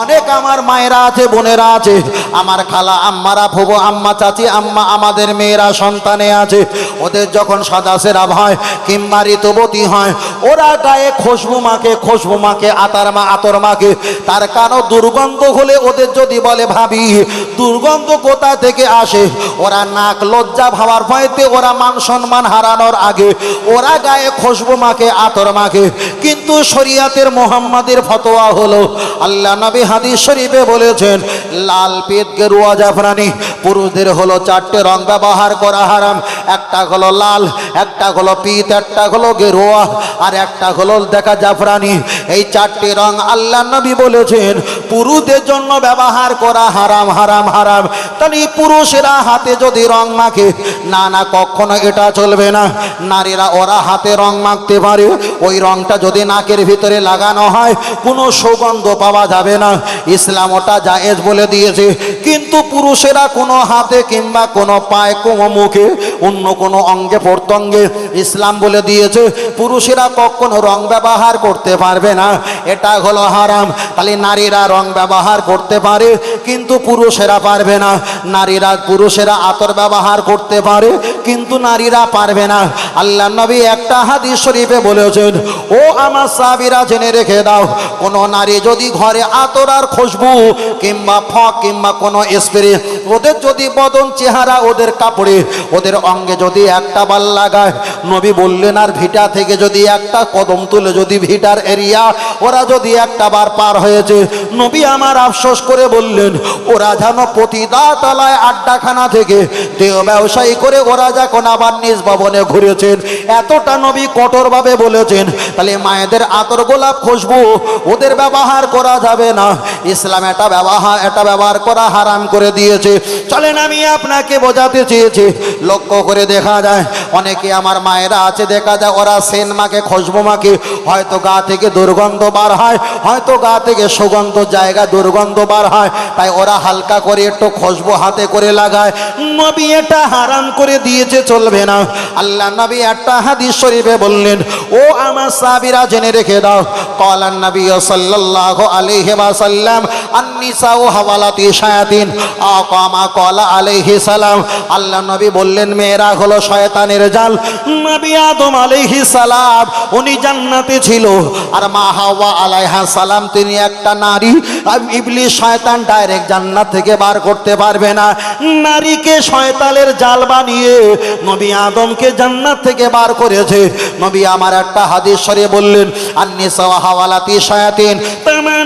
অনেক আমার মায়েরা আছে, বোনেরা আছে। আমার খালা, আম্মারা, ফুবো, আম্মা, চাচি, আম্মা, আমাদের মেয়েরা, সন্তানে আছে। ওদের যখন সাদা সেরাব হয়, কিংবা ঋতুবতী হয়, ওরা গায়ে খুশবু মাকে খুশবু মাকে আতার মা, আতর মাকে তার কারণ দুর্গন্ধ হলে ওদের যদি বলে, ভাবি, দুর্গন্ধ কোথা থেকে আসে? ওরা নাক লজ্জা ভাবার ভয়তে ওরা মান সম্মান হারানোর আগে ওরা গায়ে খুশবু মাকে আতর মাকে কিন্তু শরিয়াতের মোহাম্মদের ফতোয়া হলো, আল্লাহ নবী হাদিস শরীফে বলেছেন, লাল পেট গেরুয়া জাফরানি পুরুষদের হলো চারটে রং ব্যবহার করা হারাম। একটা হলো লাল, একটা হলো পিত, একটা হলো গেরুয়া, আর একটা হলো দেখা জাফরানি এই চারটি রং আল্লাহ নবী বলেছেন, পুরুষদের জন্য ব্যবহার করা হারাম হারাম হারাম। তাহলে পুরুষেরা হাতে যদি রং মাখে, না না, কখনো এটা চলবে না। নারীরা ওরা হাতে রং মাখতে পারে, ওই রংটা যদি নাকের ভিতরে লাগানো হয়, কোনো সুগন্ধ পাওয়া যাবে না। ইসলাম ওটা জায়েজ বলে দিয়েছে। কিন্তু পুরুষেরা কোনো হাতে কিংবা কোনো পায়ে কোনো মুখে অন্য কোনো অঙ্গে প্রত্যঙ্গে ইসলাম বলে দিয়েছে। পুরুষেরা কখনো রং ব্যবহার করতে পারবে না। এটা হলো হারাম। তাহলে নারীরা রং ব্যবহার করতে পারে, কিন্তু পুরুষেরা পারবে না। নারীরা, পুরুষেরা আতর ব্যবহার করতে পারে, কিন্তু নারীরা পারবে না। আল্লাহ নবী একটা হাদিস শরীফে বলেছেন, ও আমার সাবিরা জেনে রেখে দাও, কোনো নারী যদি ঘরে আতর আর খুশবু, কিংবা ফক, কিংবা কোনো স্প্রে। ওদের যদি বদন, চেহারা, ওদের কাপড়ে, ওদের অঙ্গে যদি একটা বাল লাগায়, নবী বললেন, আর ভিটা থেকে যদি একটা কদম তুলে, যদি ভিটার এরিয়া, ওরা যদি একটা বার পার হয়েছে। নবী আমার আফসোস করে বললেন, ওরা যেন প্রতিদা তলায় আড্ডাখানা থেকে দেহ ব্যবসায়ী করে, ওরা যখন আবার নিজ ভবনে ঘুরেছেন। এতটা নবী কঠোরভাবে বলেছেন, তাহলে মায়েদের আতর গোলাপ খুশবু, ওদের ব্যবহার করা যাবে না। ইসলাম এটা ব্যবহার এটা ব্যবহার করা হারাম করে দিয়েছে। চলেন আমি আপনাকে বোঝাতে চেয়েছি। লক্ষ্য করে দেখা যায়, অনেকে আমার মায়েরা আছে, দেখা যায় ওরা সেন মাকে, খুশবু মাকে, হয়তো গা থেকে দুর্গন্ধ বার হয়, হয়তো গা থেকে সুগন্ধ জায়গা দুর্গন্ধ বার হয়, তাই ওরা হালকা করে একটু খুশবু হাতে করে লাগায়। নবী এটা হারাম করে দিয়েছে, চলবে না। আল্লাহ নবী একটা হাদিস শরীফে বললেন, ও আমার সাবিরা জেনে রেখে দাও। কলান নবী সাল্লাল্লাহু আলাইহি ওয়াসাল্লাম আন্নিসা হাওয়ালাতি শায়াতিন, আকামা কলা আলাইহি সালাম। আল্লাহ নবী বললেন, মেয়েরা হলো শয়তানের জাল। নবী আদম আলাইহি সালাম, উনি জান্নাতে ছিল। আর মা হাওয়া আলাইহা সালাম, তিনি একটা নারী। ইবলিশ শয়তান ডাইরেক্ট জান্নাত থেকে বার করতে পারবে না। নারীকে শয়তানের জাল বানিয়ে নবী আদমকে জান্নাত থেকে বার করেছে। নবী আমার একটা হাদিস সরে বললেন আন্নিসা ওয়া হাওয়ালাতি শায়াতিন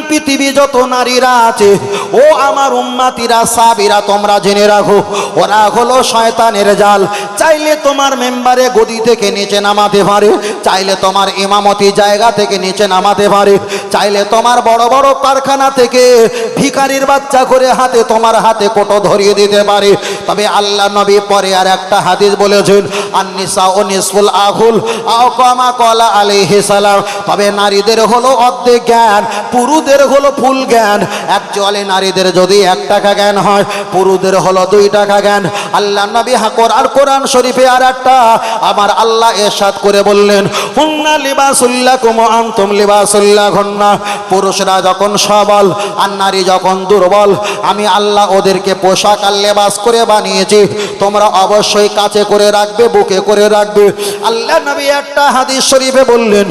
পৃথিবী যত নারীরা আছে, ও আমার উম্মাতিরা, সাবিরা, তোমরা জেনে রাখো, ওরা হলো শয়তানের জাল। চাইলে তোমার মেম্বারে গদি থেকে নিচে নামাতে পারে, চাইলে তোমার ইমামতি জায়গা থেকে নিচে নামাতে পারে, চাইলে তোমার বড় বড় কারখানা থেকে ভিখারির বাচ্চা করে হাতে তোমার হাতে কোটো ধরিয়ে দিতে পারে। তবে আল্লাহ নবী পরে আর একটা হাদিস বলেছেন, আন্নিসা ও নিসফুল আহুল আকামা কলা আলাইহিস সালাম। তবে নারীদের হলো অর্ধেক জ্ঞান পুরুষদের হলো ফুল জ্ঞান। অ্যাকচুয়ালি নারীদের যদি এক টাকা জ্ঞান হয়, পুরুষদের হলো দুই টাকা জ্ঞান। আল্লাহ নবী হাকর আর কোরআন শরীফে আর একটা, আমার আল্লাহ এরশাদ করে বললেন, হুন্না লিবাসুল্লাহ কুম আনতুম লিবাসুল্লাহ ঘন্না পুরুষরা যখন সবল আর নারী যখন দুর্বল, আমি আল্লাহ ওদেরকে পোশাক আর লেবাস করে বানিয়েছি। তোমরা অবশ্যই কাছে করে রাখবে, বুকে করে রাখবে। আল্লাহ নবী একটা হাদিস শরীফে বললেন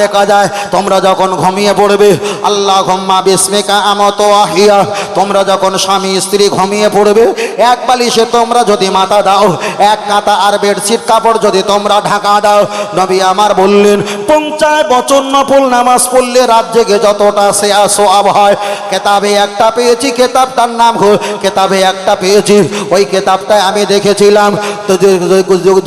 দেখা যায় তোমরা যখন ঘুমিয়ে পড়বে আল্লাহ ঘম্মা বিস্মিকা আমত আহিয়া তোমরা যখন স্বামী, স্ত্রী ঘুমিয়ে পড়বে, এক বালিশে তোমরা যদি মাথা দাও, এক কাতা আর বেডশিট কাপড় যদি তোমরা ঢাকা দাও, নবী আমার বললেন পঞ্চায় বচন নফল নামাজ পড়লে রাত জেগে যতটা সে আসো আব হয়। কেতাবে একটা পেয়েছি, কেতাবটার নাম কেতাবে একটা পেয়েছি। ওই কেতাবটায় আমি দেখেছিলাম,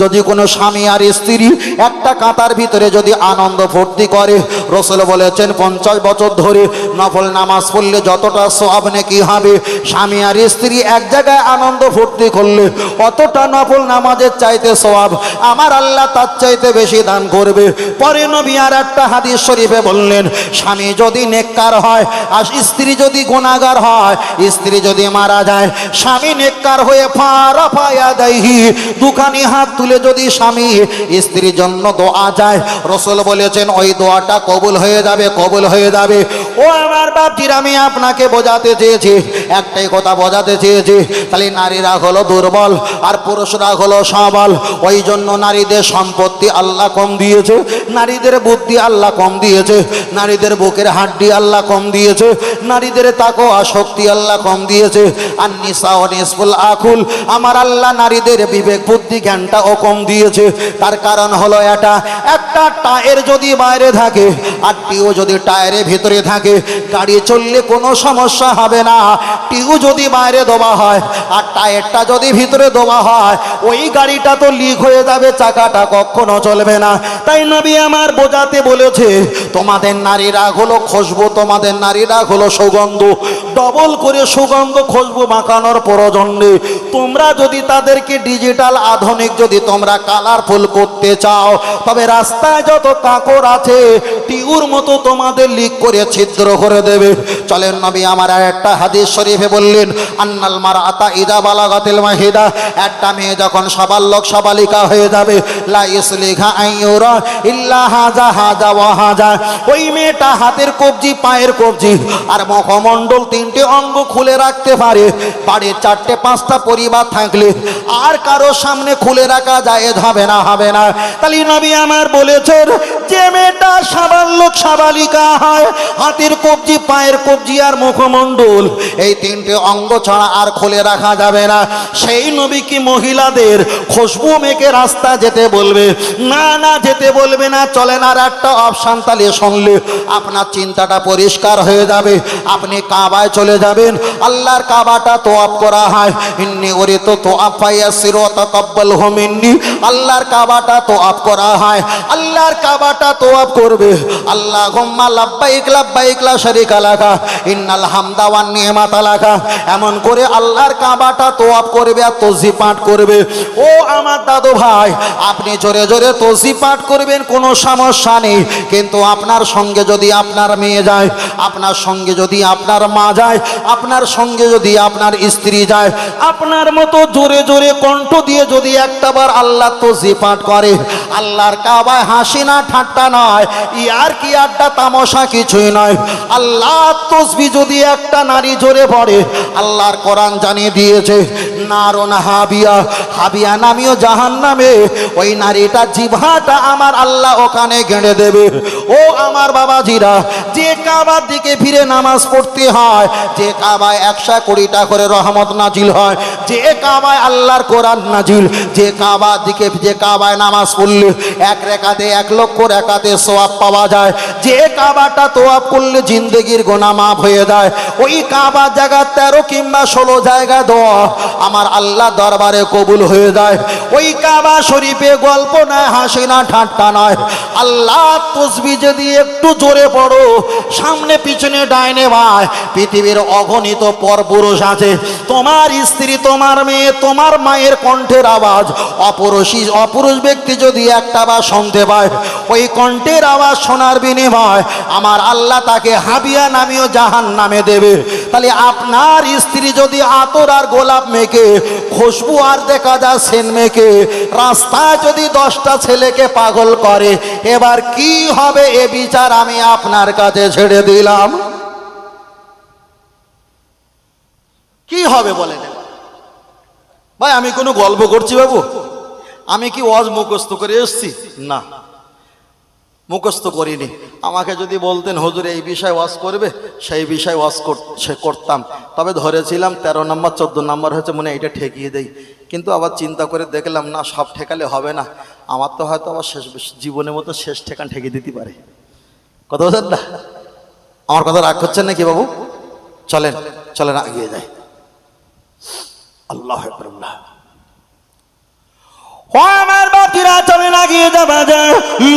যদি কোনো স্বামী আর স্ত্রী একটা কাতার ভিতরে যদি আনন্দ ফুর্তি করে, রসুল বলেছেন, পঞ্চাশ বছর ধরে নফল নামাজ পড়লে যতটা সব নাকি হবে। স্বামী আর স্ত্রী এক জায়গায় আনন্দ ফুর্তি করলে অতটা নফল নামাজের চাইতে সওয়াব আমার আল্লাহ তার চাইতে বেশি দান করবে। পরে নবী আর একটা হাদিস শরীফে বললেন, স্বামী যদি নেককার হয় আর স্ত্রী যদি গুণাগার হয়, স্ত্রী যদি মারা যায়, স্বামী নেককার হয়ে ফারা ফায়া দেহি দুখানি হাত তুলে যদি স্বামী স্ত্রীর জন্য দোয়া যায় রসুল বলেছেন, ওই দোয়াটা কবুল হয়ে যাবে, কবুল হয়ে যাবে। ও আমার বাপজির, আমি আপনাকে বোঝাতে চেয়েছি, একটাই কথা বোঝাতে চেয়েছি তাহলে নারীরা হলো দুর্বল আর পুরুষরা হলো সবল। ওই জন্য নারীদের সম্পত্তি আল্লাহ কম দিয়েছে, নারীদের বুদ্ধি আল্লাহ কম দিয়েছে, নারীদের বুকের হাড্ডি আল্লাহ কম দিয়েছে, নারীদের তাকো শক্তি আল্লাহ কম দিয়েছে। আর নিসা ও নিসফুল আকুল, আমার আল্লাহ নারীদের বিবেক, বুদ্ধি, জ্ঞানটা ও কম দিয়েছে। তার কারণ হলো এটা, একটা টায়ার যদি বাইরে থাকে আর টিউ যদি টায়ারের ভিতরে থাকে গাড়ি চললে কোনো সমস্যা হবে না। টিউ যদি বাইরে দেওয়া হয় আর টায়ারটা যদি ভিতরে দেওয়া হয়, ওই গাড়িটা তো লিক হয়ে যাবে, চাকাটা কখনো চলবে না। তাই নবী আমার বোঝাতে বলেছে, তোমাদের নারীরা হলো খসবো তোমাদের নারীরা হলো সুগন্ধ। ডবল করে সুগন্ধ খুশবু মাখানোর প্রয়োজন নেই। তোমরা যদি তাদেরকে ডিজিটাল আধুনিক যদি তোমরা কালারফুল করতে চাও, তবে রাস্তায় যত কাকর আছে, টিউর মতো তোমাদের লিক করে ছিদ্র করে দেবে। চলেন নবী আমার একটা হাদিস শরীফে বললেন, আন্নাল মার আতা ইদা বালাগাতিল মাহিদা। একটা মেয়ে যখন সবাল্লক সবালিকা হয়ে যাবে, লা ইসলিঘা আইয়ুরা ইল্লা হাজা হাজা ওয়া হাজা। ওই মেয়েটা হাতের কবজি, পায়ের কবজি আর মুখমণ্ডল তিনটে অঙ্গ খুলে রাখতে পারে। বাড়ির চারটে, পাঁচটা পরিবার থাকলে আর কারও সামনে খুলে রাখা যায় হবে না হবে না। তাহলে নবী আমার বলেছেন যে মেয়েটা সাবাল্যক সাবালিকা হয়, হাতের কবজি, পায়ের কবজি আর মুখমণ্ডল, এই তিনটে অঙ্গ ছাড়া আর খুলে রাখা যাবে না। সেই নবী কি মহিলাদের খুশবু মেকে রাস্তা যেতে বলবে? না না, যেতে বলবে না চলেন আর একটা অপশান তাহলে শুনলে আপনার চিন্তাটা পরিষ্কার হয়ে যাবে। আপনি কাবায় চলে যাবেন। আল্লাহর কাবাটা তোয়াপ করা হয়। ইন্নি ওরে তো তোয়াপ পাইয়া সিরত কব্বল হোমিন্নি আল্লাহর কাবাটা তোয়াপ করা হয়। আল্লাহর কাবাটা তোয়াপ করবে। আল্লাহ গম্মা লাব্বাইক লাব্বাইক লা শারিকা ইন্নাল হামদা ওয়ান নিয়ামাতা লাকা। এমন করে আল্লাহর কাবাটা তোয়াপ করবে আর তসবি পাঠ করবে। ও আমার দাদু ভাই, আপনি জোরে জোরে তসবি পাঠ করবেন, কোনো সমস্যা নেই। কিন্তু আপনার সঙ্গে যদি আপনার মেয়ে যায়, আপনার সঙ্গে যদি আপনার মা যায়, আপনার সঙ্গে যদি আপনার স্ত্রী যায়, আপনার মতো জোরে জোরে কণ্ঠ দিয়ে যদি একটাবার আল্লাহ তসবি পাঠ করে আল্লাহর কাবায় হাসি না, ঠাট্টা নয়। ইয়ার কি আড্ডা, তামশা কিছুই নয়। আল্লাহ তসবি যদি একটা নারী জোরে পড়ে, আল্লাহর কোরআন জানিয়ে দিয়েছে নারন হাবিয়া হাবিয়া নামিও জাহান নামে ওই নারীটা জিভাটা আমার আল্লাহ ওখানে গেঁড়ে দেবে। ও আমার বাবাজিরা, যে কাবার দিকে ফিরে নামাজ পড়তে হয়, যে কাবায় একশো কুড়িটা করে রহমত নাজিল হয়, যে কাবায় আল্লাহর কোরআন নাজিল, যে কাবার দিকে, যে কাবায় নামাজ পড়লে এক রেখাতে, এক লক্ষ রেখাতে সোয়াব পাওয়া যায়। যে কাবাটা তোয়াব করলে জিন্দগির গোনা মাফ হয়ে যায়। ওই কাবা জায়গা তেরো কিংবা ষোলো জায়গা দেওয়া আমার আল্লাহ দরবারে কবুল হয়ে যায়। ওই কাবা শরীফে গল্প নয়, হাসি না ঠাট্টা নয়। আল্লাহ তসবি যদি একটু জোরে পড়ো, সামনে পিছনে ডাইনে ভাই পৃথিবীর অগণিত পরপুরুষ আছে। তোমার স্ত্রী, তোমার মেয়ে, তোমার মায়ের কণ্ঠের আওয়াজ। অপুরুষী, অপুরুষ ব্যক্তি যদি একটা বা শুনতে পায়। ওই কণ্ঠের আওয়াজ শোনার বিনিময় আমার আল্লাহ তাকে হাবিয়া নামিও জাহান নামে দেবে। তাহলে আপনার স্ত্রী যদি আতর আর গোলাপ মেকে খুশবু আর দেখা যায় সেন মেকে রাস্তায় যদি দশটা ছেলেকে পাগল করে, এবার কি হবে এ বিচার আমি আপনার কাছে ছেড়ে দিলাম। কি হবে বলেন? ভাই, আমি কোনো গল্প করছি বাবু? আমি কি ওয়াজ মুখস্থ করে এসছি? না। মুখস্থ করিনি। আমাকে যদি বলতেন, হুজুর, এই বিষয় ওয়াজ করবে? সেই বিষয় ওয়াজ সে করতাম। তবে ধরেছিলাম, তেরো নম্বর, চোদ্দ নম্বর হচ্ছে মনে এটা ঠেকিয়ে দেই। কিন্তু আবার চিন্তা করে দেখলাম, না, সব ঠেকালে হবে না। আমার তো হয়তো আবার শেষ, জীবনের মতো শেষ ঠেকান ঠেকে দিতে পারে। কথা বলছেন না? আমার কথা রাগ করছেন নাকি বাবু? চলেন চলেন এগিয়ে যায় আল্লাহ আকবার। আমার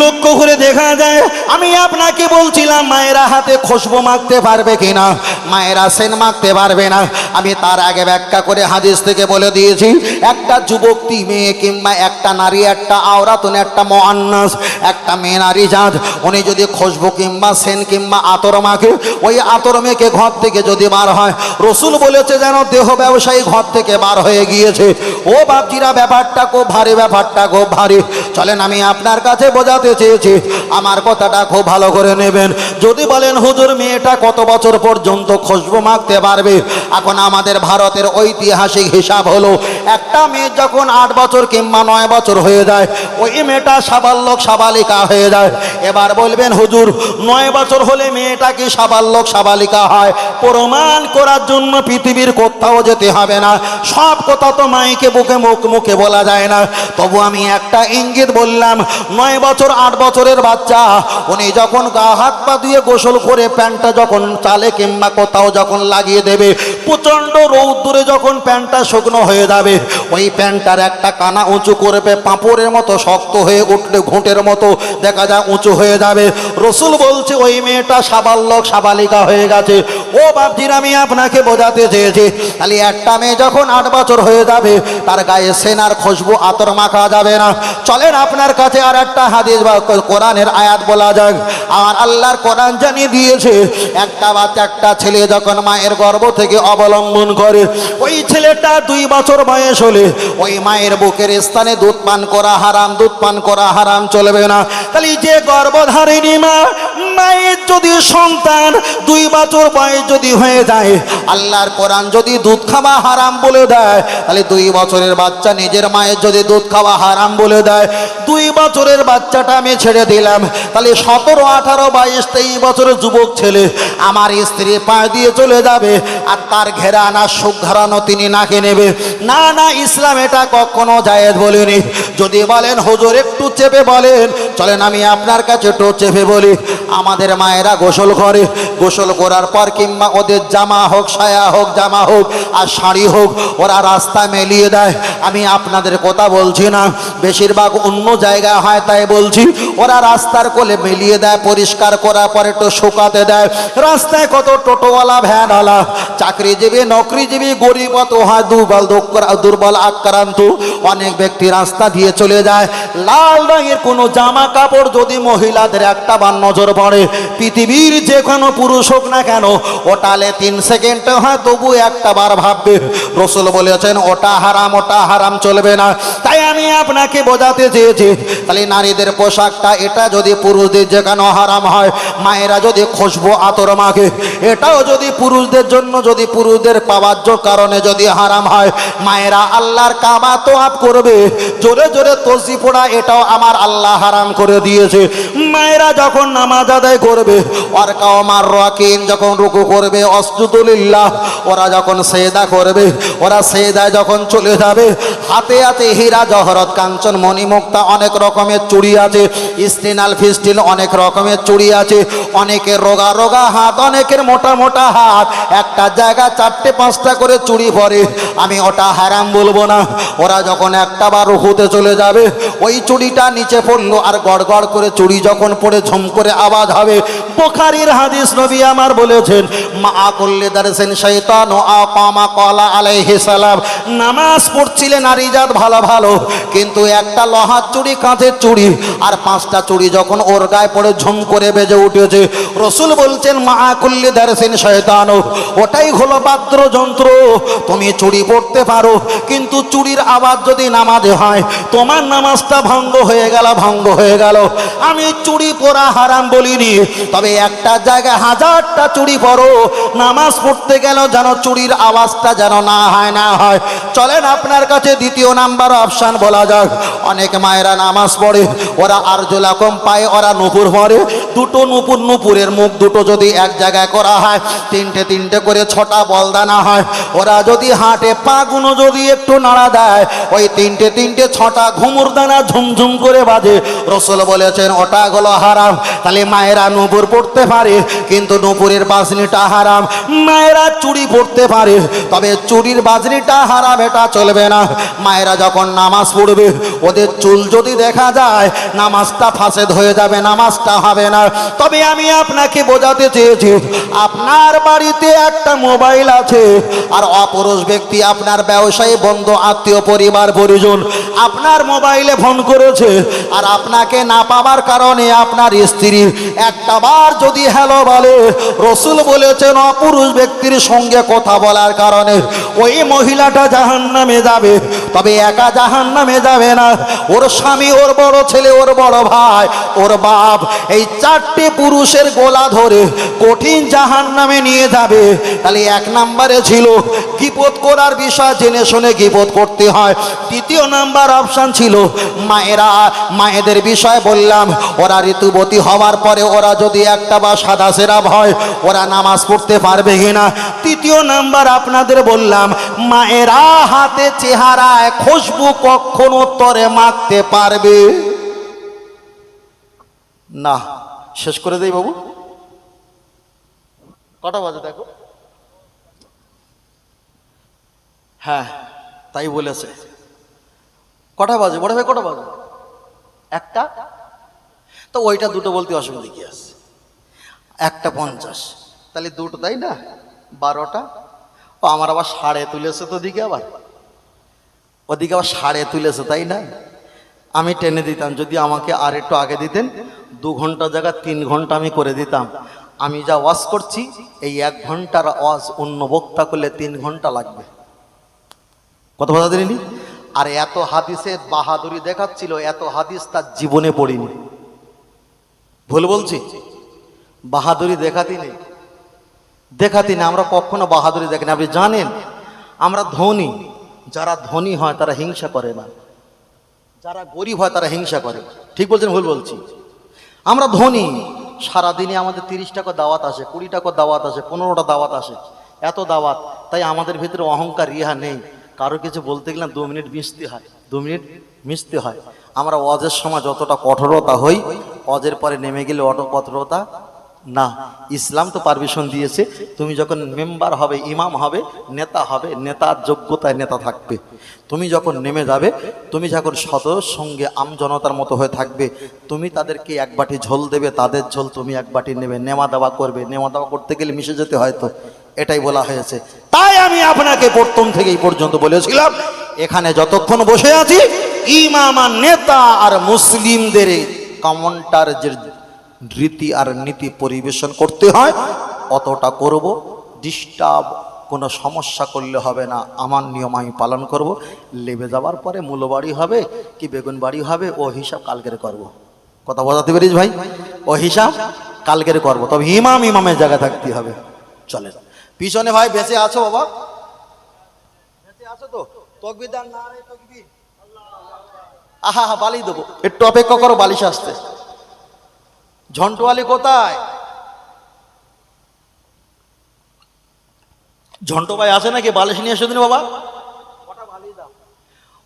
লক্ষ্য করে দেখা যায়, আমি আপনাকে বলছিলাম, মায়েরা হাতে খুশবু মাখতে পারবে কিনা? মায়েরা সেন মাখতে পারবে না। আমি তার আগে ব্যাখ্যা করে হাদিস থেকে বলে দিয়েছি, একটা যুবকটি মেয়ে কিংবা একটা নারী, একটা আওরাতুন, একটা মহান্নাস একটা মেয়ে নারী জাত, উনি যদি খুশবু কিংবা সেন কিংবা আতর মাখে, ওই আতর মেখে ঘর থেকে যদি বার হয়, রসুল বলেছে যেন দেহ ব্যবসায়ী ঘর থেকে বার হয়ে গিয়েছে। ও বাপজিরা, ব্যাপারটা খুব ভারী ব্যাপারটা খুব ভারী। চলেন, আমি আপনার কাছে বোঝাতে চেয়েছি। আমার কথাটা খুব ভালো করে নেবেন। যদি বলেন, হুজুর, মেয়েটা কত বছর পর্যন্ত খুশবু মাখতে পারবে? এখন আমাদের ভারতের ঐতিহাসিক হিসাব হলো একটা মেয়ে যখন আট বছর কিংবা নয় বছর হয়ে যায়, ওই মেয়েটা সাবাল্যক সাবালিকা হয়ে যায়। এবার বলবেন, হুজুর, নয় বছর হলে মেয়েটা কি সাবাল্যক সাবালিকা হয়? প্রমাণ করার জন্য পৃথিবীর কোথাও যেতে হবে না। সব কথা তো মাইকে বুকে মুখ মুখে বলা যায় না। তবু আমি একটা ইঙ্গিত বললাম, নয় বছর, আট বছরের বাচ্চা, উনি যখন গা হাত পা দিয়ে গোসল করে প্যান্টটা যখন চালে কিংবা কোথাও যখন লাগিয়ে দেবে, প্রচণ্ড রৌদ্দুরে যখন প্যান্টটা শুকনো হয়ে যাবে ওই প্যান্টটার একটা কানা উঁচু করবে, পাঁপড়ের মতো শক্ত হয়ে উঠলে ঘুঁটের মতো দেখা যায় উঁচু হয়ে যাবে। রসুল বলছে, ওই মেয়েটা সাবাল্যক সাবালিকা হয়ে গেছে। ও বাপজির, আমি আপনাকে বোঝাতে চেয়েছি। তাহলে একটা মেয়ে যখন আট বছর হয়ে যাবে, তার গায়ে সেনার খুশবু আতর মাখা যাবে না। চলেন আপনার কাছে আর একটা হাদিস বা কোরআনের আয়াত বলা যাক। আর আল্লাহর কোরআন জানিয়ে দিয়েছে, একটা বাচ্চা একটা ছেলে যখন মায়ের গর্ভ থেকে অবলম্বন করে, ওই ছেলেটা দুই বছর বয়স হলে ওই মায়ের বুকের স্থানে দুধ পান করা হারাম, দুধ পান করা হারাম, চলবে না। তাহলে যে গর্ভধারিণী মা মায়ের যদি সন্তান, দুই বছর বয়স যদি হয়ে যায়, আল্লাহর কোরআন যদি দুধ খাওয়া হারাম বলে দেয়, তাহলে দুই বছরের বাচ্চা নিজের মায়ের যদি দুধ খাওয়া হারাম বলে দেয়, দুই বছরের বাচ্চাটা আমি ছেড়ে দিলাম, তাহলে সতেরো, আঠারো, বাইশ, তেইশ বছরের যুবক ছেলে আমার স্ত্রী পা দিয়ে চলে যাবে আর তার ঘেরানা সুখ ঘরানো তিনি নাকে নেবে। না না, ইসলাম এটা কখনো জায়েজ বলিনি। যদি বলেন হুজুর একটু চেপে বলেন, চলেন আমি আপনার কাছে একটু চেপে বলি। আমাদের মায়েরা গোসল করে। গোসল করার পর কিংবা ওদের জামা হোক, সায়া হোক, জামা হোক আর শাড়ি হোক, ওরা রাস্তা মেলিয়ে দেয়। আমি আপনাদের কথা বলছি না। বেশিরভাগ অন্য জায়গায় হয় তাই বলছি। ওরা রাস্তার কোলে মেলিয়ে দেয়, পরিষ্কার করার পর একটু শুকাতে দেয়। রাস্তায় কত টোটোওয়ালা, ভ্যানওয়ালা, চাকরিজীবী, নকরিজীবী, গরিব অত হয় দুর্বল দুর্বল, আক্রান্ত অনেক ব্যক্তি রাস্তা দিয়ে চলে যায়। লাল রঙের কোনো জামা কাপড় যদি মহিলাদের একটা বা নজর পড়ে পৃথিবীর যে কোনো পুরুষ হোক না কেন, ওটালে তিন সেকেন্ডে হয়, তবু একটা বার ভাববে। রসুল বলেছেন, ওটা হারাম ওটা হারাম চলবে না। তাই আমি আপনাকে বোঝাতে চেয়েছি তাহলে নারীদের পোশাকটা, এটা যদি পুরুষদের যেখানে হারাম হয়, মায়েরা যদি খুশবু আতর মাখে, এটাও যদি পুরুষদের জন্য, যদি পুরুষদের পাওয়ার কারণে যদি হারাম হয়, মায়েরা আল্লাহর কাবা তো আপ করবে। জোরে জোরে তসি পড়া, এটাও আমার আল্লাহ হারাম করে দিয়েছে। মায়েরা যখন নামাজ আদায় করবে। ওর কামার রাকিন যখন রুকু করবে অস্তুদুলিল্লাহ ওরা যখন সেদা করবে, ওরা সেদায় যখন চলে যাবে হাতে হাতে হীরা, জহরত, কাঞ্চন, মণিমুক্তা, অনেক রকমের চুড়ি আছে। স্টিনাল, ফিস্টিল, অনেক রকমের চুড়ি আছে। অনেকের রোগা রোগা হাত, অনেকের মোটা মোটা হাত। একটা জায়গা চারটে, পাঁচটা করে চুড়ি পরে। আমি ওটা হারাম বলব না। ওরা যখন একটা বার রুহুতে চলে যাবে, ওই চুড়িটা নিচে পড়ল আর গড় গড় করে চুড়ি যখন পড়ে ঝুম করে আওয়াজ হবে, বোখারির হাদিস নবী আমার বলেছেন মা করলে দারেছেন শৈতান ও আপামা কলা আলাইহি সালাম। নামাজ পড়ছিলেন নারীজাত ভালো ভালো। কিন্তু একটা লোহার চুড়ি কাঁচের চুড়ি আর পাঁচটা চুড়ি যখন ওর গায়ে পড়ে ঝুম করে বেজে উঠেছে, রসুল বলছেন, মা করলে দারেছেন শয়তান। ওটাই হলো বাদ্যযন্ত্র। তুমি চুড়ি পড়তে পারো, কিন্তু চুড়ির আওয়াজ যদি নামাজে হয়, তোমার নামাজটা ভঙ্গ হয়ে গেল, ভঙ্গ হয়ে গেল। আমি চুড়ি পরা হারাম বলিনি, তবে একটা জায়গায় হাজারটা চুড়ি পরো। নামাজ পড়তে গেল যেন চুড়ির আওয়াজটা যেন না হয় না হয়। চলেন আপনার কাছে দ্বিতীয় নাম্বার অপশান বলা যাক। অনেক মায়েরা নামাজ পড়ে, ওরা আরজোলা কম পায়, ওরা নুপুর পরে দুটো নুপুর নুপুরের মুখ দুটো যদি এক জায়গায় করা হয়, তিনটে তিনটে করে ছটা বলদানা হয়। ওরা যদি হাঁটে, পাগুনো যদি একটু নাড়া দেয়, ওই তিনটে তিনটে ছটা ঘুমুর দানা ঝুমঝুম করে বাজে। রসুল বলেছেন, ওটা হলো হারাম। তাহলে মায়েরা নুপুর পড়তে পারে, কিন্তু নুপুরের বাজনিটা হারাম। মায়েরা চুরি পড়তে পারে, তবে চুরির বাজনিটা হারাম, এটা চলবে না। মায়েরা যখন নামাজ পড়বে, ওদের চুল যদি দেখা যায়, নামাজটা ফাঁসেদ হয়ে যাবে, নামাজটা হবে না। তবে আমি আপনাকে বোঝাতে চেয়েছি, আপনার বাড়িতে একটা মোবাইল আছে, আর অপরুষ ব্যক্তি আপনার ব্যবসায়ী, বন্ধু, আত্মীয়, পরিবার, পরিজন আপনার মোবাইলে ফোন করেছে আর আপনাকে না পাবার কারণে আপনার স্ত্রী একটা বার যদি হ্যালো বলে, রসুল বলেছেন অপুরুষ ব্যক্তির সঙ্গে কথা বলার কারণে ওই মহিলাটা জাহান নামে যাবে। তবে একা জাহান নামে যাবে না। ওর স্বামী, ওর বড় ছেলে, ওর বড় ভাই, ওর বাপ, এই চারটে পুরুষের গোলা ধরে কঠিন জাহান নামে নিয়ে যাবে। তাহলে এক নাম্বারে ছিল গিপত করার বিষয়, জেনে শুনে গিপত করতে হয়। তৃতীয় নাম্বার অপশান ছিল। মায়েরা, মায়েদের বিষয় বললাম, ওরা ঋতুবতী হওয়ার পরে ওরা যদি একটা বা সাদা সেরাব হয়, ওরা নামাজ পড়তে পারবে কিনা? তৃতীয় নাম্বার আপনাদের বললাম, মায়েরা হাতে চেহারায় খুশবু কখন উত্তরে মাখতে পারবে? না, শেষ করে দেই বাবু। কটা বাজে দেখো? হ্যাঁ তাই বলেছে। কটা বাজে? বড় ভাই কটা বাজে? একটা? তো ওইটা দুটো বলতে অসুবিধা কি আছে? একটা পঞ্চাশ। তাহলে দুটো তাই না? বারোটা? ও আমার আবার সাড়ে তুলেছে তো ওদিকে আবার। ওদিকে আবার সাড়ে তুলেছে তাই না? আমি টেনে দিতাম যদি আমাকে আর একটু আগে দিতেন দু ঘণ্টা জায়গা তিন ঘণ্টা আমি করে দিতাম। আমি যা ওয়াজ করছি এই এক ঘণ্টার ওয়াজ অন্য বক্তা করলে তিন ঘণ্টা লাগবে। কত কথা দিননি আর এত হাদিসে বাহাদুরি দেখাচ্ছিল, এত হাদিস তার জীবনে পড়িনি। ভুল বলছি? বাহাদুরি দেখাতি নেই। দেখাতি না আমরা কখনো বাহাদুরি দেখি না। আপনি জানেন, আমরা ধনী, যারা ধনী হয় তারা হিংসা করে না। যারা গরিব হয় তারা হিংসা করে। ঠিক বলছেন, ভুল বলছি? আমরা ধনী, সারাদিনে আমাদের তিরিশ টাকা দাওয়াত আসে, কুড়ি টাকা দাওয়াত আসে, পনেরোটা দাওয়াত আসে। এত দাওয়াত, তাই আমাদের ভিতরে অহংকার, ইহা নেই। কারও কিছু বলতে গেলে দু মিনিট মিশতে হয়, দু মিনিট মিশতে হয়। আমরা অজের সময় যতটা কঠোরতা হই, অজের পরে নেমে গেলে অত কঠোরতা না। ইসলাম তো পারমিশন দিয়েছে, তুমি যখন মেম্বার হবে, ইমাম হবে, নেতা হবে, নেতার যোগ্যতায় নেতা থাকবে। তুমি যখন নেমে যাবে, তুমি যখন সদর সঙ্গে আমজনতার মতো হয়ে থাকবে, তুমি তাদেরকে এক বাটি ঝোল দেবে, তাদের ঝোল তুমি এক বাটি নেবে নেওয়া দেওয়া করবে। নেওয়া দেওয়া করতে গেলে মিশে যেতে হয়তো এটাই বলা হয়েছে। তাই আমি আপনাকে প্রথম থেকেই পর্যন্ত বলেছিলাম, এখানে যতক্ষণ বসে আছি, ইমাম নেতা আর মুসলিমদের কমনটার যে রীতি আর নীতি পরিবেশন করতে হয়, অতটা করব ডিস্টার্ব কোনো সমস্যা করলে হবে না, আমার নিয়ম আমি পালন করব। লেবে যাওয়ার পরে মূল বাড়ি হবে কি বেগুন বাড়ি হবে, ও হিসাব কালকের করব। কথা বোঝাতে পারিস ভাই? ও হিসাব কালকের করব। তবে ইমাম ইমামের জায়গায় থাকতে হবে। চলে পিছনে ভাই বেঁচে আছো বাবা। বেঁচে আছো তো? তকবির দান না রে আহা হা বালি দেবো। একটু অপেক্ষা করো, বালিশ আসতে ঝন্টুয়ালি কোথায়? ঝন্টু ভাই আছে নাকি? বালিশ নিয়ে এসে দিন বাবা।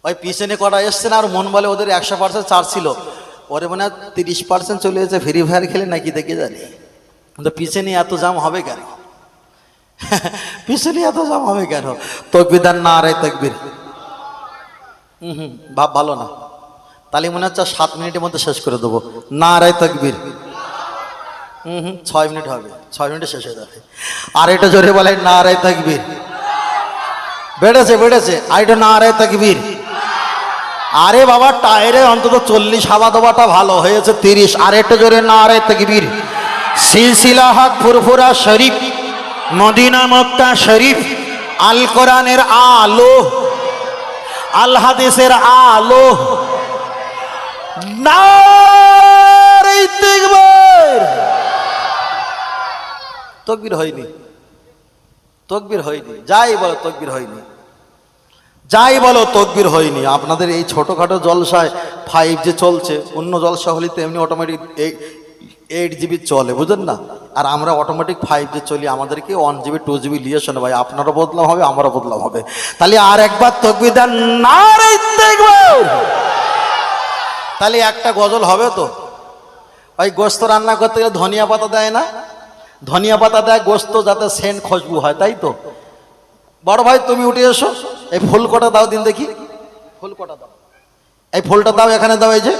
ওই পিছনে কটা এসছে না, আর মন বলে ওদের একশো পার্সেন্ট চার্জ ছিল। পরে মনে হয় তিরিশ পার্সেন্ট চলে এসেছে, ফ্রি ফায়ার খেলে নাকি দেখে জানি। কিন্তু পিছনে এত জাম হবে কেন? পিছনে এত জাম হবে কেন? তকবিদার না রে তকবির। হুম, ভাব ভালো না। তাহলে মনে হচ্ছে সাত মিনিটের মধ্যে শেষ করে দেবো। না রে তকবির। হুম হুম, ছয় মিনিট হবে। ছয় মিনিটে শেষ হয়ে যাবে। আর এটা জোরে বলে, না রে তকবির। বেড়েছে বেড়েছে। আর এটা না রে তকবির। আরে বাবা, টায়ারে অন্তত চল্লিশ হাওয়া দেওয়াটা ভালো। হয়েছে তিরিশ। আর একটা জোরে, না রে তকবির। সিলসিলা হক ফুরফুরা শরীফ। মদিনা মক্কা শরীফ, আল কোরআনের আলো, আল হাদিসের আলো। তাকবীর হয়নি। তকবির হয়নি। যাই বলো তকবির হয়নি। যাই বলো তকবির হয়নি। আপনাদের এই ছোটোখাটো জলসায় ফাইভ যে চলছে। অন্য জলসা হলে তো এমনি অটোমেটিক এইট জিবি চলে বুঝলেন না? আর আমরা অটোমেটিক ফাইভ জি চলি, আমাদেরকে ওয়ান জিবি টু জিবি নিয়ে শোনে ভাই। আপনারও বদলাম হবে, আমারও বদলাম হবে। তাহলে আর একবার তকবির দেন না। তাহলে একটা গজল হবে তো? ওই গোস্ত রান্না করতে গেলে ধনিয়া পাতা দেয় না? ধনিয়া পাতা দেয়, গোস্ত যাতে সেন্ট খুশবু হয়, তাই তো? বড় ভাই, তুমি উঠে এসো। এই ফুল কটা দাও দিন দেখি। ফুল কটা দাও। এই ফুলটা দাও, এখানে দাও, এই যে।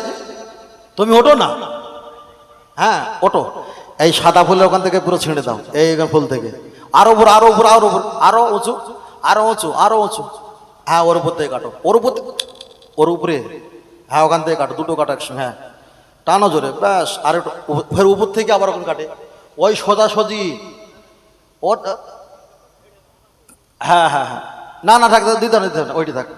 তুমি ওঠো না? হ্যাঁ ওঠো। এই সাদা ফুলের ওখান থেকে পুরো ছিঁড়ে দাও এই ফুল থেকে। আরও উপর আরও উপর আরও উপর আরও উঁচু আরও উঁচু আরও উঁচু। হ্যাঁ ওর উপর থেকে কাটো ওর উপর ওর উপরে। হ্যাঁ ওখান থেকে কাটো দুটো কাটো একসঙ্গে হ্যাঁ। টানো জোরে ব্যাস আর একটু ফের উপর থেকে আবার ওখানে কাটে। ওই সোজাসুজি ওর হ্যাঁ হ্যাঁ হ্যাঁ। না না থাক দিতে হবে, দিতে না, ওইটি থাক।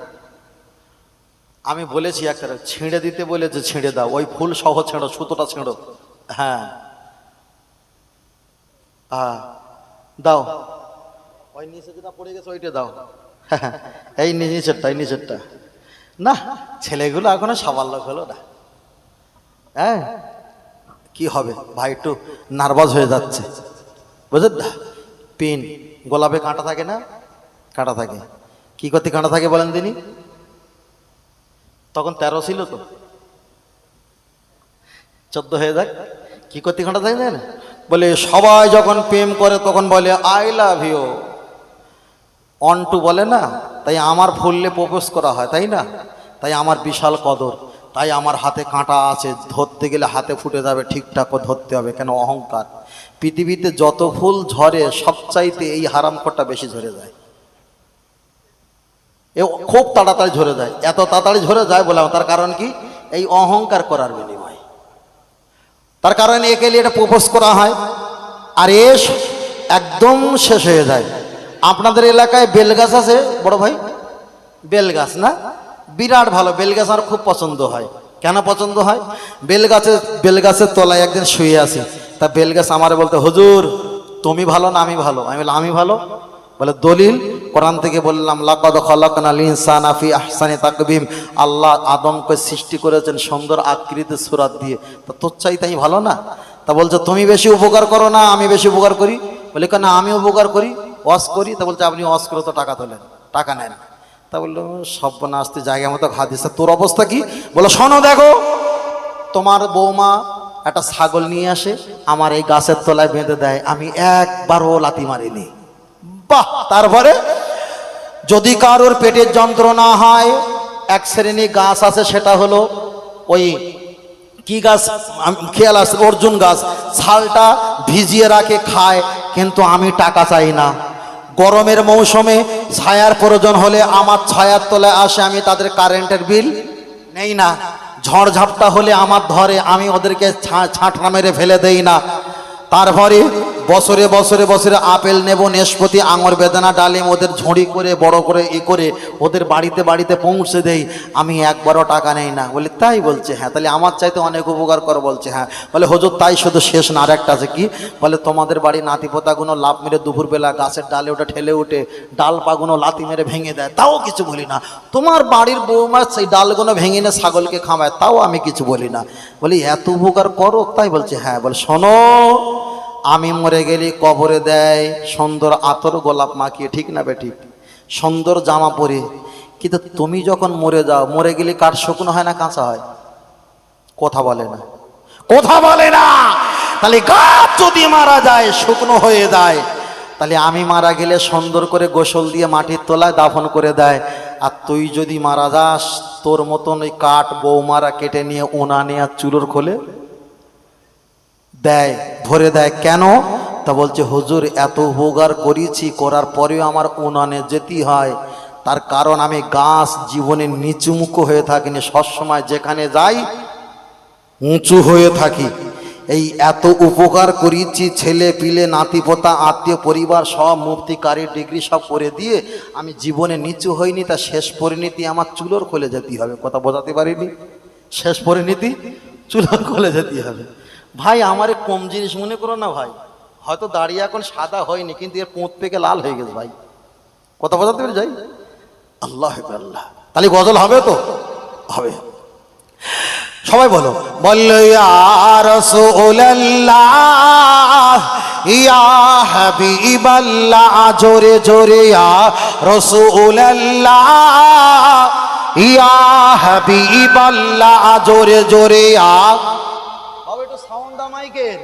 আমি বলেছি একটা ছিঁড়ে দিতে বলেছে ছিঁড়ে দাও। ওই ফুল সহ ছেঁড়ো সুতোটা ছেঁড়ো। হ্যাঁ। হ্যাঁ দাও। ওই নিচে যেটা পড়ে গেছে ওইটা দাও। এই নিচেরটা এই নিচেরটা। না ছেলেগুলো এখনও সবার লোক হলো না। হ্যাঁ? কি হবে? ভাই একটু নার্ভাস হয়ে যাচ্ছে। বুঝলেন? না পিন গোলাপে কাঁটা থাকে না? কাঁটা থাকে। কি করতে কাঁটা থাকে বলেন তিনি? তখন তেরো ছিল তো। চোদ্দ হয়ে যাক। কি করতে কাঁটা থাকে না বলে, সবাই যখন প্রেম করে তখন বলে আই লাভ ইউ অন টু বলে, না, তাই আমার ফুললে প্রপোজ করা হয়, তাই না? তাই আমার বিশাল কদর, তাই আমার হাতে কাঁটা আছে, ধরতে গেলে হাতে ফুটে যাবে, ঠিকঠাক ধরতে হবে, কেন অহংকার? পৃথিবীতে যত ফুল ঝরে, সবচাইতে এই হারামখোরটা বেশি ঝরে যায়। এ খুব তাড়াতাড়ি ঝরে যায়, এত তাড়াতাড়ি ঝরে যায় বললাম তার কারণ কি? এই অহংকার করার বিনিময়। তার কারণে একে এটা প্রপোজ করা হয়। আর এ একদম শেষ হয়ে যায়। আপনাদের এলাকায় বেলগাছ আছে? বড় ভাই? বেলগাছ না? বিরাট ভালো। বেলগাছ আমার খুব পছন্দ হয়। কেন পছন্দ হয়? বেলগাছের বেলগাছের তলায় একদিন শুয়ে আছি। তা বেলগাছ আমার বলতে, হুজুর, তুমি ভালো না আমি ভালো? আমি বললাম, আমি ভালো। বলে, দলিল? কোরআন থেকে বললাম, লাকাদ খালাকনাল ইনসানা ফি আহসানি তাকবীম। আল্লাহ আদমকে সৃষ্টি করেছেন সুন্দর আকৃতি সুরাত দিয়ে। তা তোর চাই তাই ভালো না? তা বলছে, তুমি বেশি উপকার করো না, আমি বেশি উপকার করি? বলে, কেন আমি উপকার করি ওয়াশ করি। তা বলছে, আপনি ওয়াশ করে তো, টাকা তোলেন, টাকা নেন। তা বলল সব আসতে জায়গা মতো ঘা দিচ্ছে তোর অবস্থা কি? বলো, শোনো, দেখো, তোমার বৌমা একটা ছাগল নিয়ে আসে, আমার এই গাছের তলায় বেঁধে দেয়, আমি একবারও লাতি মারিনি। বাহ, তারপরে যদি কারোর পেটের যন্ত্রণা হয়, এক শ্রেণি গাছ আছে, সেটা হলো ওই কি গাছ? খেয়াল আছে, অর্জুন গাছ। ছালটা ভিজিয়ে রাখে, খায়, কিন্তু আমি টাকা চাই না। গরমের মৌসুমে ছায়ার প্রয়োজন হলে আমার ছায়ার তলায় আসে, আমি তাদের কারেন্টের বিল নেই না। ঝড় ঝাপটা হলে আমার ধরে, আমি ওদেরকে ছাঁটনা মেরে ফেলে দেই না। তারপরে বছরে বছরে বছরে আপেল নেব নেশপতি আঙুর বেদানা, ডালিম, ওদের ঝুড়ি করে, বড় করে, ই করে, ওদের বাড়িতে বাড়িতে পৌঁছে দেই। আমি একবারও টাকা নেই না। বলে, তাই বলছে হ্যাঁ তাহলে আমার চাইতে অনেক উপকার করে, বলছে হ্যাঁ। বলে, হুজুর, তাই শুধু শেষ না, আরেকটা আছে কি? বলে, তোমাদের বাড়ি নাতি পোতাগুলো লাভ মেরে দুপুরবেলা গাছের ডালে ওটা ঠেলে উঠে ডাল পাগুলো লাতি মেরে ভেঙে দেয়। তাও কিছু বলি না। তোমার বাড়ির বৌমা সেই ডালগুলো ভেঙে নিয়ে ছাগলকে খামায় তাও আমি কিছু বলি না। বলি, এত উপকার করো? তাই বলছে হ্যাঁ। বলে, শোনো আমি মরে গেলে কবরে দেয়, সুন্দর আতর গোলাপ মাখিয়ে, ঠিক না বেঠিক? সুন্দর জামা পরে, কিন্তু তুমি যখন মরে যাও, মরে গেলে কাঠ শুকনো হয় না, কাঁচা হয়? কথা বলে না। কথা বলে না! তাহলে গাছ যদি মারা যায়, শুকনো হয়ে যায়, তাহলে আমি মারা গেলে সুন্দর করে গোসল দিয়ে মাটির তলায় দাফন করে দেয়। আর তুই যদি মারা যাস, তোর মতন ওই কাঠ বৌমারা কেটে নিয়ে ওনা নিয়ে চুলোর খোলে? দেয় ভরে দেয়, কেন? তা বলছে, হুজুর, এত উপকার করেছি, করার পরেও আমার উনানে যেতে হয়। তার কারণ আমি গাছ জীবনে নিচুমুখ হয়ে থাকিনি, সবসময় যেখানে যাই উঁচু হয়ে থাকি। এই এত উপকার করেছি, ছেলে পিলে, নাতি পোতা, আত্মীয় পরিবার, সব মুক্তি কারির ডিগ্রি সব করে দিয়ে আমি জীবনে নিচু হইনি, তা শেষ পরিণতি আমার চুলোর খুলে যেতে হবে। কথা বোঝাতে পারিনি? শেষ পরিণতি চুলোর খুলে যেতে হবে। ভাই, আমার কম জিনিস মনে করো না ভাই? হয়তো দাঁড়িয়ে এখন সাদা হয়নি, কিন্তু এর পোঁত পেকে লাল হয়ে গেছে ভাই। কথা বোঝাতে পারি যাই আল্লাহ আল্লাহ। তাহলে গজল হবে তো? হবে। সবাই বলো। বলল, ইয়া হাবিবাল্লাহ, জোরে জোরে, ইয়া রাসূলুল্লাহ, ইয়া জোরে জোরে, ইয়া মাইকের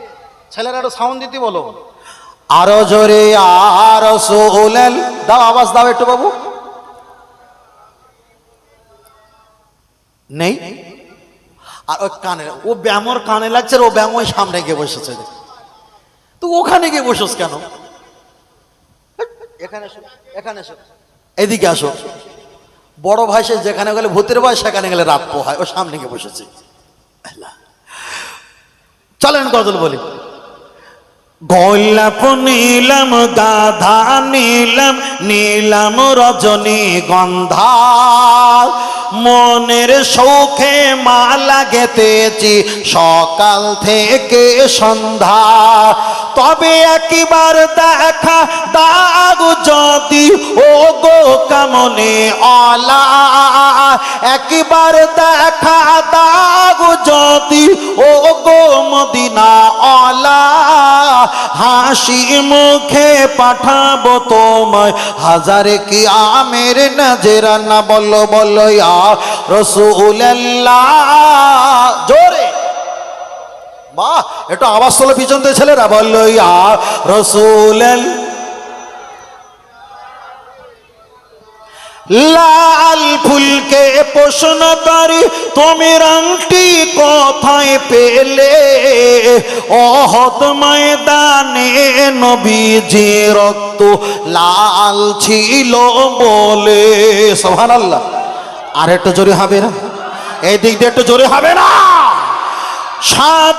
ছেলেরা একটু সাউন্ড দিতে বলো। আরও জোরে রাসূলুল দাও আওয়াজ দাও একটু বাবু। নেই। আর ওই কানে ও ব্যামোর কানে লাগছে ও ব্যামো ওই সামনে গিয়ে বসেছে। তো ওখানে গিয়ে বসোস কেন? এখানে এখানে এসো। এদিকে আসো। বড় ভাই সে যেখানে গেলে ভূতের ভাই সেখানে গেলে রাত পোহায় ও সামনে গিয়ে বসেছে। আল্লাহ। চলেন গজল বলি। গোলাপ নীলম, গাধা নীলম নীলম রজনী গন্ধা। মনের সৌখে মালা গেতেছি সকাল থেকে সন্ধ্যা। তবে একবার দেখা দাগ যদি ও গো কামনে অলা একবার দেখা দাগ যদি ও মদিনা অলা হাসি মুখে পাঠাবো তোমায়। হাজারে কি আমের নজেরা না বলো বলো, ইয়া রসুল্লাহ জোরে। বাহ, একটু আওয়াজ তোলো পিছন ছেলেরা বলল ইয়া রসুল লাল ফুলকে প্রশ্ন করি, তুমি রংটি কোথায় পেলে? অহত ময়দানে নবীজি রক্ত লাল ছিল বলে। সোহান আল্লাহ আর একটু জোরে হবে না? এই দিক দিয়ে একটু জোরে হবে না? সাত